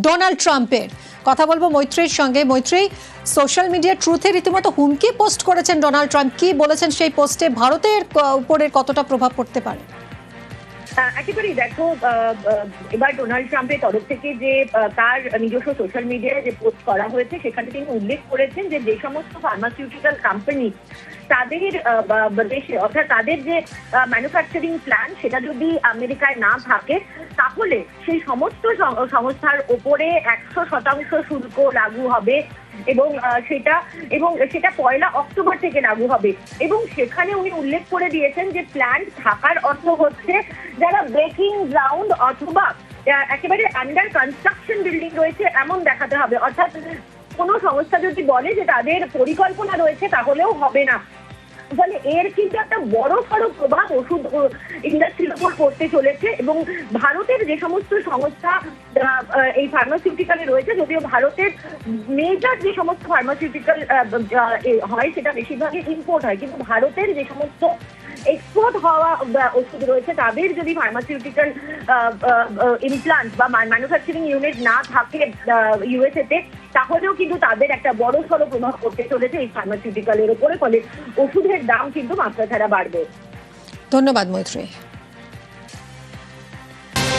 Donald ট্রাম্পের। কথা বলব মৈত্রীর সঙ্গে। মৈত্রী, সোশ্যাল মিডিয়া ট্রুথে রীতিমতো হুমকি পোস্ট করেছেন ডোনাল্ড ট্রাম্প। কি বলেছেন সেই পোস্টে? ভারতের উপরে কতটা প্রভাব পড়তে পারে? একেবারেই দেখো এবার ডোনাল্ড ট্রাম্পের তরফ থেকে যে তার নিজস্ব সোশ্যাল মিডিয়ায় যে পোস্ট করা হয়েছে, সেখানে তিনি উল্লেখ করেছেন যে যে সমস্ত ফার্মাসিউটিক্যাল কোম্পানি তাদের দেশে অর্থাৎ তাদের যে ম্যানুফ্যাকচারিং প্ল্যান সেটা যদি আমেরিকায় না থাকে, তাহলে সেই সমস্ত সংস্থার ওপরে একশো শতাংশ শুল্ক লাগু হবে এবং সেটা এবং সেটা পয়লা অক্টোবর থেকে লাগু হবে। এবং সেখানে উনি উল্লেখ করে দিয়েছেন যে প্ল্যান্ট থাকার অর্থ হচ্ছে যারা ব্রেকিং গ্রাউন্ড অথবা একেবারে আন্ডার কনস্ট্রাকশন বিল্ডিং রয়েছে, এমন দেখাতে হবে। অর্থাৎ কোনো সংস্থা যদি বলে যে তাদের পরিকল্পনা রয়েছে, তাহলেও হবে না। ফলে এর কিন্তু একটা বড় সড়ো প্রভাব ওষুধ ইন্ডাস্ট্রির উপর পড়তে চলেছে এবং ভারতের যে সমস্ত সংস্থা এই ফার্মাসিউটিক্যালে রয়েছে, যদিও ভারতের মেজর যে সমস্ত ফার্মাসিউটিক্যাল হয়, সেটা বেশিরভাগই ইম্পোর্ট হয়। কিন্তু ভারতের যে সমস্ত এক্সপোর্ট হওয়া ওষুধ রয়েছে, তাদের যদি ফার্মাসিউটিক্যাল ইমপ্লান্ট বা ম্যানুফ্যাকচারিং ইউনিট না থাকে ইউএসএ তে, তাহলেও কিন্তু তাদের একটা বড় সড়ো প্রভাব পড়তে চলেছে এই ফার্মাসিউটিক্যালের উপরে, ফলে ওষুধের দাম কিন্তু মাত্রা ছাড়া বাড়বে। ধন্যবাদ মৈত্রী